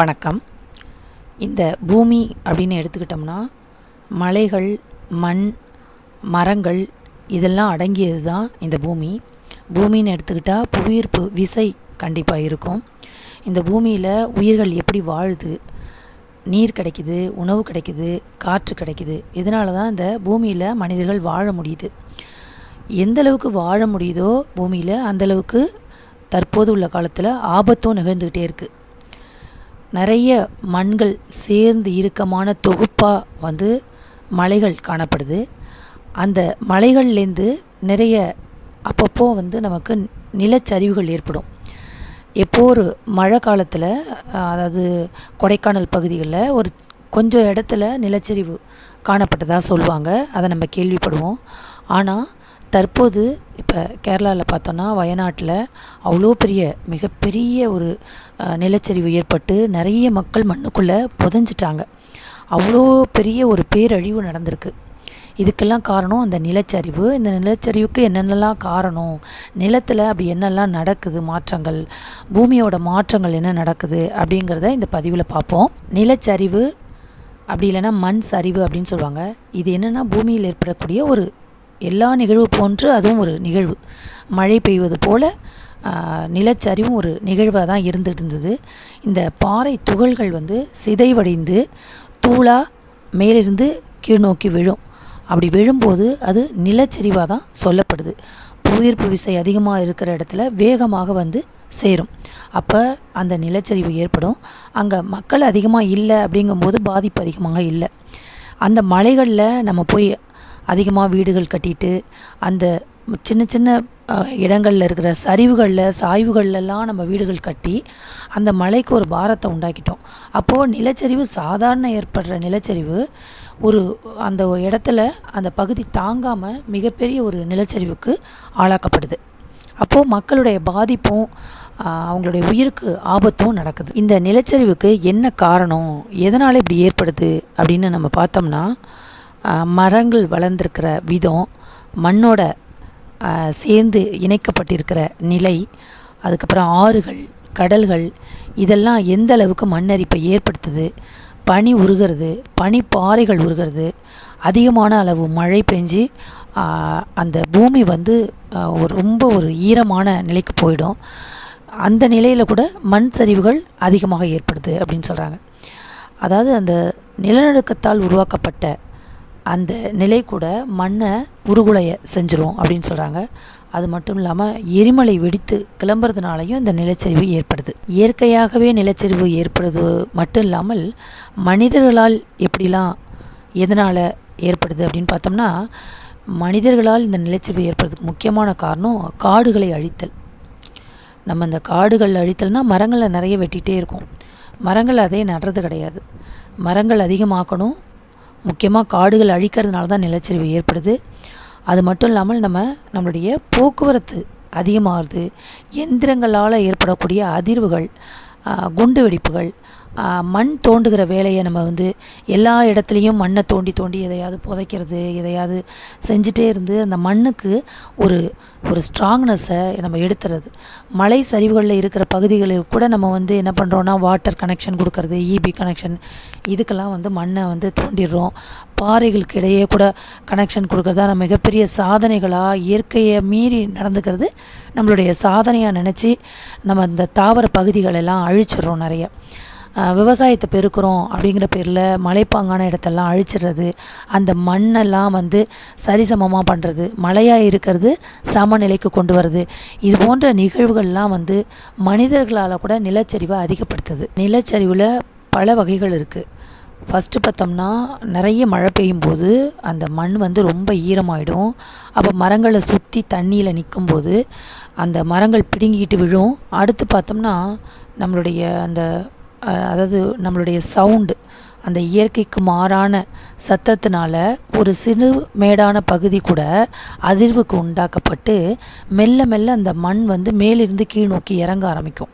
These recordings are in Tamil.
வணக்கம். இந்த பூமி அப்படின்னு எடுத்துக்கிட்டோம்னா மலைகள் மண் மரங்கள் இதெல்லாம் அடங்கியது தான் இந்த பூமி. பூமின்னு எடுத்துக்கிட்டால் புவியீர்ப்பு விசை கண்டிப்பாக இருக்கும். இந்த பூமியில் உயிர்கள் எப்படி வாழுது நீர் கிடைக்குது உணவு கிடைக்குது காற்று கிடைக்குது இதனால தான் இந்த பூமியில் மனிதர்கள் வாழ முடியுது. எந்தளவுக்கு வாழ முடியுதோ பூமியில் அந்தளவுக்கு தற்போது உள்ள காலத்தில் ஆபத்தும் நிகழ்ந்துக்கிட்டே இருக்குது நிறைய மண்கள் சேர்ந்து இறுக்கமான தொகுப்பாக வந்து மலைகள் காணப்படுது. அந்த மலைகள்லேருந்து நிறைய அப்பப்போ வந்து நமக்கு நிலச்சரிவுகள் ஏற்படும். எப்போ ஒரு மழை காலத்தில் அதாவது கொடைக்கானல் பகுதிகளில் ஒரு கொஞ்சம் இடத்துல நிலச்சரிவு காணப்பட்டதாக சொல்லுவாங்க. அதை நம்ம கேள்விப்படுவோம். ஆனால் தற்போது இப்போ கேரளாவில் பார்த்தோன்னா வயநாட்டில் அவ்வளோ பெரிய மிகப்பெரிய ஒரு நிலச்சரிவு ஏற்பட்டு நிறைய மக்கள் மண்ணுக்குள்ளே புதைஞ்சிட்டாங்க. அவ்வளோ பெரிய ஒரு பேரழிவு நடந்திருக்கு. இதுக்கெல்லாம் காரணம் அந்த நிலச்சரிவு. இந்த நிலச்சரிவுக்கு என்னென்னலாம் காரணம்? நிலத்தில் அப்படி என்னெல்லாம் நடக்குது? மாற்றங்கள் பூமியோட மாற்றங்கள் என்ன நடக்குது? அப்படிங்கிறத இந்த பதிவில் பார்ப்போம். நிலச்சரிவு அப்படி இல்லைன்னா மண் சரிவு அப்படின்னு சொல்லுவாங்க. இது என்னென்னா பூமியில் ஏற்படக்கூடிய ஒரு எல்லா நிகழ்வு போன்று அதுவும் ஒரு நிகழ்வு. மழை பெய்வது போல நிலச்சரிவும் ஒரு நிகழ்வாக தான் இருந்துட்டு இருந்தது இந்த பாறை துகள்கள் வந்து சிதைவடைந்து தூளாக மேலிருந்து கீழ் நோக்கி விழும். அப்படி விழும்போது அது நிலச்சரிவாக தான் சொல்லப்படுது. புவியீர்ப்பு விசை அதிகமாக இருக்கிற இடத்துல வேகமாக வந்து சேரும். அப்போ அந்த நிலச்சரிவு ஏற்படும். அங்கே மக்கள் அதிகமாக இல்லை அப்படிங்கும்போது பாதிப்பு அதிகமாக இல்லை. அந்த மலைகளில் நம்ம போய் அதிகமாக வீடுகள் கட்டிட்டு அந்த சின்ன சின்ன இடங்களில் இருக்கிற சரிவுகளில் சாய்வுகள்லாம் நம்ம வீடுகள் கட்டி அந்த மலைக்கு ஒரு பாரத்தை உண்டாக்கிட்டோம். அப்போது நிலச்சரிவு சாதாரண ஏற்படுற நிலச்சரிவு ஒரு அந்த இடத்துல அந்த பகுதி தாங்காமல் மிகப்பெரிய ஒரு நிலச்சரிவுக்கு ஆளாக்கப்படுது. அப்போது மக்களுடைய பாதிப்பும் அவங்களுடைய உயிருக்கு ஆபத்தும் நடக்குது. இந்த நிலச்சரிவுக்கு என்ன காரணம்? எதனால் இப்படி ஏற்படுது? அப்படின்னு நம்ம பார்த்தோம்னா மரங்கள் வளர்ந்துருக்கிற விதம் மண்ணோட சேர்ந்து இணைக்கப்பட்டிருக்கிற நிலை அதுக்கப்புறம் ஆறுகள் கடல்கள் இதெல்லாம் எந்த அளவுக்கு மண்ணரிப்பை ஏற்படுத்துது பனி உருகிறது பனிப்பாறைகள் உருகிறது அதிகமான அளவு மழை பெஞ்சு அந்த பூமி வந்து ஒரு ரொம்ப ஒரு ஈரமான நிலைக்கு போயிடும். அந்த நிலையில் கூட மண் சரிவுகள் அதிகமாக ஏற்படுது அப்படின்னு சொல்கிறாங்க அதாவது அந்த நிலநடுக்கத்தால் உருவாக்கப்பட்ட அந்த நிலை கூட மண்ணை உருகுலைய செஞ்சிரும் அப்படின்னு சொல்கிறாங்க அது மட்டும் இல்லாமல் எரிமலை வெடித்து கிளம்புறதுனாலையும் இந்த நிலச்சரிவு ஏற்படுது. இயற்கையாகவே நிலச்சரிவு ஏற்படுது மட்டும் இல்லாமல் மனிதர்களால் எப்படிலாம் எதனால் ஏற்படுது அப்படின்னு பார்த்தோம்னா மனிதர்களால் இந்த நிலச்சரிவு ஏற்படுறதுக்கு முக்கியமான காரணம் காடுகளை அழித்தல். நம்ம இந்த காடுகள் அழித்தல்னால் மரங்களை நிறைய வெட்டிகிட்டே இருக்கும். மரங்கள் அதே நடுறது கிடையாது. மரங்கள் அதிகமாக்கணும் முக்கியமாக காடுகள் அழிக்கிறதுனால தான் நிலச்சரிவு ஏற்படுது. அது மட்டும் இல்லாமல் நம்ம நம்மளுடைய போக்குவரத்து அதிகமாகுது. எந்திரங்களால் ஏற்படக்கூடிய அதிர்வுகள் குண்டு வெடிப்புகள் மண் தோண்டுகிற வேலையை நம்ம வந்து எல்லா இடத்துலையும் மண்ணை தோண்டி தோண்டி எதையாவது புதைக்கிறது எதையாவது செஞ்சுட்டே இருந்து அந்த மண்ணுக்கு ஒரு ஒரு ஸ்ட்ராங்னஸை நம்ம எடுத்துறது. மலை சரிவுகளில் இருக்கிற பகுதிகளுக்கு கூட நம்ம வந்து என்ன பண்ணுறோன்னா வாட்டர் கனெக்ஷன் கொடுக்கறது இபி கனெக்ஷன் இதுக்கெல்லாம் வந்து மண்ணை வந்து தோண்டிடுறோம். பாறைகளுக்கு இடையே கூட கனெக்ஷன் கொடுக்குறதா நம்ம மிகப்பெரிய சாதனைகளாக இயற்கையை மீறி நடந்துக்கிறது நம்மளுடைய சாதனையாக நினச்சி நம்ம இந்த தாவர பகுதிகளெல்லாம் அழிச்சிடுறோம் நிறைய. விவசாயத்தை பெருக்கிறோம் அப்படிங்கிற பேரில் மலைப்பாங்கான இடத்தெல்லாம் அழிச்சிடுறது அந்த மண்ணெல்லாம் வந்து சரிசமமாக பண்ணுறது மழையாக இருக்கிறது சமநிலைக்கு கொண்டு வர்றது இது போன்ற நிகழ்வுகள்லாம் வந்து மனிதர்களால் கூட நிலச்சரிவை அதிகப்படுத்துது. நிலச்சரிவில் பல வகைகள் இருக்குது ஃபஸ்ட்டு பார்த்தோம்னா நிறைய மழை பெய்யும் போது அந்த மண் வந்து ரொம்ப ஈரமாயிடும். அப்போ மரங்களை சுற்றி தண்ணியில் நிற்கும்போது அந்த மரங்கள் பிடுங்கிக்கிட்டு விழும். அடுத்து பார்த்தோம்னா நம்மளுடைய அந்த அதாவது நம்மளுடைய சவுண்டு அந்த இயற்கைக்கு மாறான சத்தத்தினால ஒரு சிறு மேடான பகுதி கூட அதிர்வுக்கு உண்டாக்கப்பட்டு மெல்ல மெல்ல அந்த மண் வந்து மேலிருந்து கீழ் நோக்கி இறங்க ஆரம்பிக்கும்.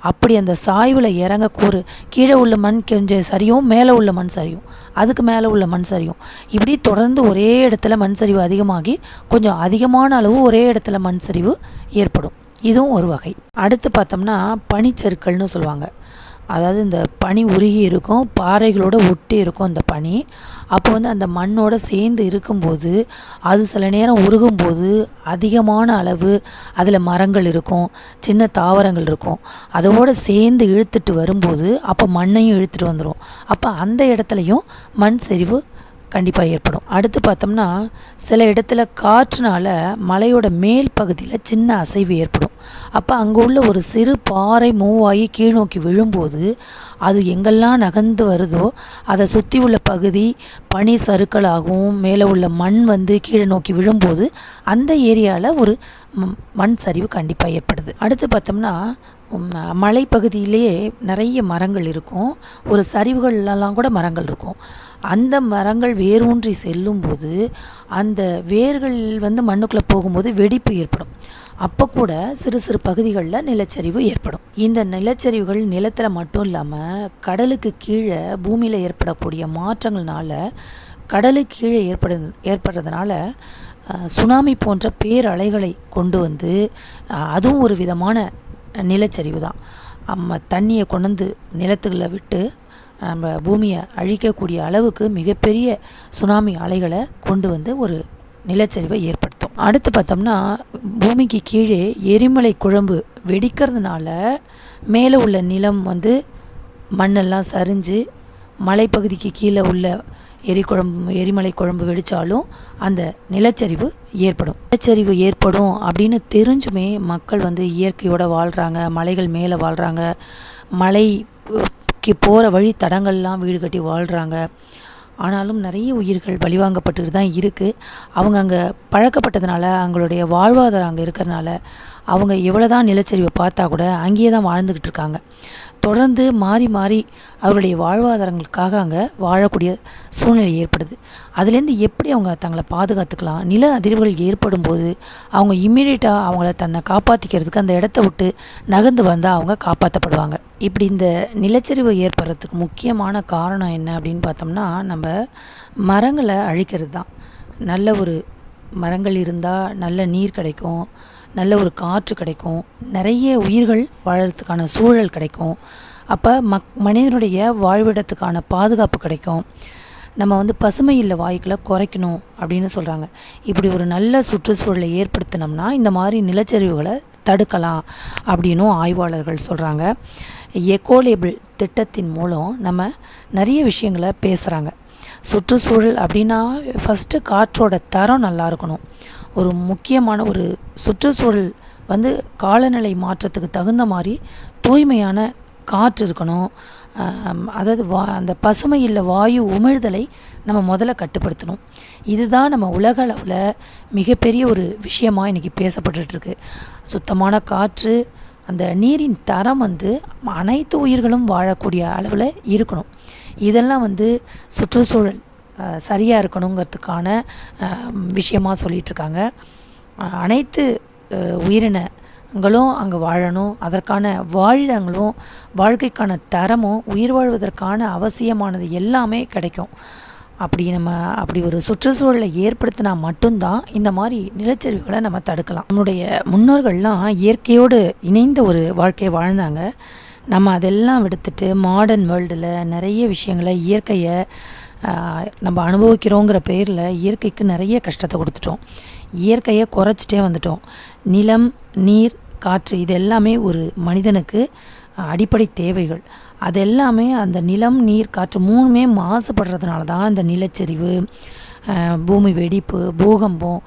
அப்படி அந்த சாய்வில் இறங்க கூறு கீழே உள்ள மண் கொஞ்சம் சரியும் மேலே உள்ள மண் சரியும் அதுக்கு மேலே உள்ள மண் சரியும். இப்படி தொடர்ந்து ஒரே இடத்துல மண் சரிவு அதிகமாகி கொஞ்சம் அதிகமான அளவு ஒரே இடத்துல மண் சரிவு ஏற்படும். இதுவும் ஒரு வகை. அடுத்து பார்த்தோம்னா பனிச்சருக்கள்னு சொல்லுவாங்க. அதாவது இந்த பனி உருகி இருக்கும் பாறைகளோட ஒட்டி இருக்கும் அந்த பனி. அப்போ வந்து அந்த மண்ணோட சேர்ந்து இருக்கும்போது அது சில நேரம் உருகும்போது அதிகமான அளவு அதில் மரங்கள் இருக்கும் சின்ன தாவரங்கள் இருக்கும். அதோடு சேர்ந்து இழுத்துட்டு வரும்போது அப்போ மண்ணையும் இழுத்துட்டு வந்துடும் அப்போ அந்த இடத்துலையும் மண் சரிவு கண்டிப்பாக ஏற்படும். அடுத்து பார்த்தோம்னா சில இடத்துல காற்றுனால மலையோட மேல் பகுதியில் சின்ன அசைவு ஏற்படும். அப்போ அங்கே உள்ள ஒரு சிறு பாறை மூவாகி கீழ்நோக்கி விழும்போது அது எங்கெல்லாம் நகர்ந்து வருதோ அதை சுற்றி உள்ள பகுதி பனி சருக்களாகவும் மேலே உள்ள மண் வந்து கீழே நோக்கி விழும்போது அந்த ஏரியாவில் ஒரு மண் சரிவு கண்டிப்பாக ஏற்படுது. அடுத்து பார்த்தோம்னா மலைப்பகுதியிலேயே நிறைய மரங்கள் இருக்கும். ஒரு சரிவுகள்லாம் கூட மரங்கள் இருக்கும். அந்த மரங்கள் வேரூன்றி செல்லும்போது அந்த வேர்கள் வந்து மண்ணுக்குள்ளே போகும்போது வெடிப்பு ஏற்படும். அப்போ கூட சிறு சிறு பகுதிகளில் நிலச்சரிவு ஏற்படும். இந்த நிலச்சரிவுகள் நிலத்தில் மட்டும் இல்லாமல் கடலுக்கு கீழே பூமியில் ஏற்படக்கூடிய மாற்றங்கள்னால கடலுக்கு கீழே ஏற்படு ஏற்படுறதுனால சுனாமி போன்ற பேரலைகளை கொண்டு வந்து அதுவும் ஒரு விதமான நிலச்சரிவு தான் நம்ம தண்ணியை கொண்டு வந்து நிலத்துக்குள்ளே விட்டு நம்ம பூமியை அழிக்கக்கூடிய அளவுக்கு மிகப்பெரிய சுனாமி அலைகளை கொண்டு வந்து ஒரு நிலச்சரிவை ஏற்படுத்தும். அடுத்து பார்த்தோம்னா பூமிக்கு கீழே எரிமலை குழம்பு வெடிக்கிறதுனால மேலே உள்ள நிலம் வந்து மண்ணெல்லாம் சரிஞ்சு மலைப்பகுதிக்கு கீழே உள்ள எரிக்குழம்பு எரிமலை குழம்பு வெடித்தாலும் அந்த நிலச்சரிவு ஏற்படும். நிலச்சரிவு ஏற்படும் அப்படின்னு தெரிஞ்சுமே மக்கள் வந்து இயற்கையோடு வாழ்கிறாங்க மலைகள் மேலே வாழ்கிறாங்க மலை மலைக்கு போகிற வழி தடங்கள்லாம் வீடு கட்டி வாழ்கிறாங்க ஆனாலும் நிறைய உயிர்கள் பலிவாங்கப்பட்டுட்டு தான் இருக்குது அவங்க அங்கே பழக்கப்பட்டதுனால அவங்களுடைய வாழ்வாதாரம் அங்கே இருக்கிறனால அவங்க எவ்வளோ தான் நிலச்சரிவை பார்த்தா கூட அங்கேயே தான் வாழ்ந்துக்கிட்டு இருக்காங்க. தொடர்ந்து மாறி மாறி அவருடைய வாழ்வாதாரங்களுக்காக அங்கே வாழக்கூடிய சூழ்நிலை ஏற்படுது. அதுலேருந்து எப்படி அவங்க தங்களை பாதுகாத்துக்கலாம்? நில அதிர்வுகள் ஏற்படும் போது அவங்க இம்மீடியட்டாக அவங்கள தன்னை காப்பாற்றிக்கிறதுக்கு அந்த இடத்த விட்டு நகர்ந்து வந்தால் அவங்க காப்பாற்றப்படுவாங்க இப்படி இந்த நிலச்சரிவு ஏற்படுறதுக்கு முக்கியமான காரணம் என்ன அப்படின்னு பார்த்தோம்னா நம்ம மரங்களை அழிக்கிறது தான் நல்ல ஒரு மரங்கள் இருந்தால் நல்ல நீர் கிடைக்கும். நல்ல ஒரு காற்று கிடைக்கும். நிறைய உயிர்கள் வாழறதுக்கான சூழல் கிடைக்கும். அப்போ மக் மனிதனுடைய வாழ்விடத்துக்கான பாதுகாப்பு கிடைக்கும். நம்ம வந்து பசுமை இல்லை வாயுக்களை குறைக்கணும் அப்படின்னு சொல்கிறாங்க இப்படி ஒரு நல்ல சுற்றுச்சூழலை ஏற்படுத்தினோம்னா இந்த மாதிரி நிலச்சரிவுகளை தடுக்கலாம் அப்படின்னும் ஆய்வாளர்கள் சொல்கிறாங்க எக்கோலேபிள் திட்டத்தின் மூலம் நம்ம நிறைய விஷயங்களை பேசுகிறாங்க சுற்றுச்சூழல் அப்படின்னா ஃபஸ்ட்டு காற்றோட தரம் நல்லா இருக்கணும். ஒரு முக்கியமான ஒரு சுற்றுச்சூழல் வந்து காலநிலை மாற்றத்துக்கு தகுந்த மாதிரி தூய்மையான காற்று இருக்கணும். அதாவது வா அந்த பசுமை இல்லை வாயு உமிழ்தலை நம்ம முதல்ல கட்டுப்படுத்தணும். இதுதான் நம்ம உலக அளவில் மிகப்பெரிய ஒரு விஷயமாக இன்றைக்கி பேசப்பட்டுருக்கு சுத்தமான காற்று அந்த நீரின் தரம் வந்து அனைத்து உயிர்களும் வாழக்கூடிய அளவில் இருக்கணும். இதெல்லாம் வந்து சுற்றுச்சூழல் சரியாக இருக்கணுங்கிறதுக்கான விஷயமாக விஷயமா அனைத்து உயிரினங்களும் அங்கே வாழணும். அதற்கான வாழிடங்களும் வாழ்க்கைக்கான தரமும் உயிர் வாழ்வதற்கான அவசியமானது எல்லாமே கிடைக்கும். அப்படி நம்ம அப்படி ஒரு சுற்றுச்சூழலை ஏற்படுத்தினா மட்டும்தான் இந்த மாதிரி நிலச்சரிவுகளை நம்ம தடுக்கலாம். நம்முடைய முன்னோர்கள்லாம் இயற்கையோடு இணைந்த ஒரு வாழ்க்கையை வாழ்ந்தாங்க. நம்ம அதெல்லாம் விடுத்துட்டு மாடர்ன் வேர்ல்டில் நிறைய விஷயங்களை இயற்கையை நம்ம அனுபவிக்கிறோங்கிற பேரில் இயற்கைக்கு நிறைய கஷ்டத்தை கொடுத்துட்டோம். இயற்கையை குறைச்சிட்டே வந்துட்டோம். நிலம் நீர் காற்று இது எல்லாமே ஒரு மனிதனுக்கு அடிப்படை தேவைகள். அது எல்லாமே அந்த நிலம் நீர் காற்று மூணுமே மாசுபடுறதுனால தான் இந்த நிலச்சரிவு பூமி வெடிப்பு பூகம்பம்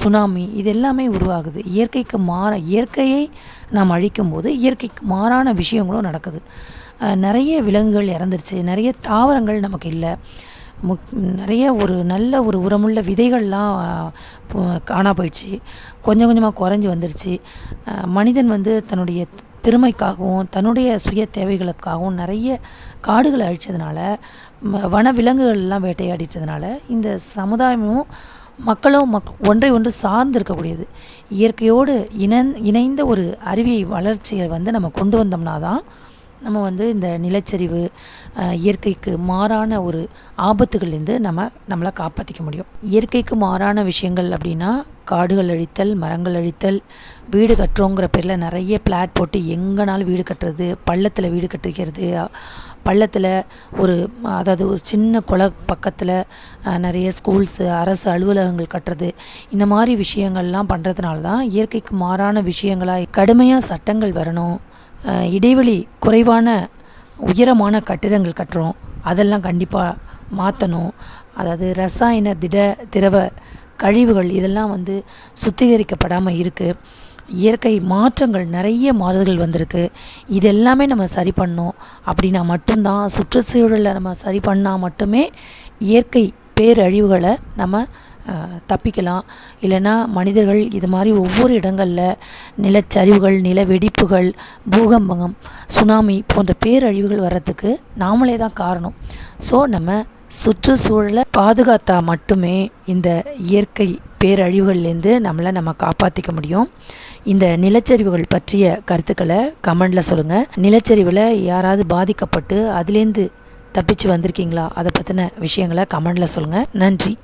சுனாமி இது எல்லாமே உருவாகுது. இயற்கைக்கு மாற இயற்கையை நாம் அழிக்கும்போது இயற்கைக்கு மாறான விஷயங்களும் நடக்குது. நிறைய விலங்குகள் இறந்துருச்சு. நிறைய தாவரங்கள் நமக்கு இல்லை. முக் நிறைய ஒரு நல்ல ஒரு உரமுள்ள விதைகள்லாம் காணா போயிடுச்சு. கொஞ்சம் கொஞ்சமாக குறைஞ்சி வந்துருச்சு. மனிதன் வந்து தன்னுடைய பெருமைக்காகவும் தன்னுடைய சுய தேவைகளுக்காகவும் நிறைய காடுகளை அழிச்சதுனால வன விலங்குகள் எல்லாம் வேட்டையாடிட்டதுனால இந்த சமுதாயமும் மக்களும் மக் ஒன்றை ஒன்று சார்ந்து இருக்கக்கூடியது இயற்கையோடு இணந் இணைந்த ஒரு அறிவியை வளர்ச்சியை வந்து நம்ம கொண்டு வந்தோம்னா தான் நம்ம வந்து இந்த நிலச்சரிவு இயற்கைக்கு மாறான ஒரு ஆபத்துகள்லேருந்து நம்ம நம்மளை காப்பாற்றிக்க முடியும். இயற்கைக்கு மாறான விஷயங்கள் அப்படின்னா காடுகள் அழித்தல் மரங்கள் அழித்தல் வீடு கட்டுறோங்கிற பேரில் நிறைய பிளாட் போட்டு எங்கேனாலும் வீடு கட்டுறது பள்ளத்தில் வீடு கட்டிக்கிறது பள்ளத்தில் ஒரு அதாவது ஒரு சின்ன குள பக்கத்தில் நிறைய ஸ்கூல்ஸு அரசு அலுவலகங்கள் கட்டுறது இந்த மாதிரி விஷயங்கள்லாம் பண்ணுறதுனால தான் இயற்கைக்கு மாறான விஷயங்களாக கடுமையாக சட்டங்கள் வரணும். இடைவெளி குறைவான உயரமான கட்டிடங்கள் கட்டுறோம். அதெல்லாம் கண்டிப்பாக மாற்றணும் அதாவது ரசாயன திட திரவ கழிவுகள் இதெல்லாம் வந்து சுத்திகரிக்கப்படாமல் இருக்குது இயற்கை மாற்றங்கள் நிறைய மாறுதல்கள் வந்திருக்கு. இது எல்லாமே நம்ம சரி பண்ணோம். அப்படின்னா மட்டும்தான் சுற்றுச்சூழலை நம்ம சரி பண்ணால் மட்டுமே இயற்கை பேரழிவுகளை நம்ம தப்பிக்கலாம். இல்லைன்னா மனிதர்கள் இது மாதிரி ஒவ்வொரு இடங்களில் நிலச்சரிவுகள் நில வெடிப்புகள் பூகம்பம் சுனாமி போன்ற பேரழிவுகள் வர்றதுக்கு நாமளே தான் காரணம். ஸோ நம்ம சுற்றுச்சூழலை பாதுகாத்தா மட்டுமே இந்த இயற்கை பேரழிவுகள்லேருந்து நம்மளை நம்ம காப்பாற்றிக்க முடியும். இந்த நிலச்சரிவுகள் பற்றிய கருத்துக்களை கமெண்டில் சொல்லுங்கள் நிலச்சரிவில் யாராவது பாதிக்கப்பட்டு அதுலேருந்து தப்பிச்சு வந்திருக்கீங்களா? அதை பற்றின விஷயங்களை கமெண்டில் சொல்லுங்கள் நன்றி.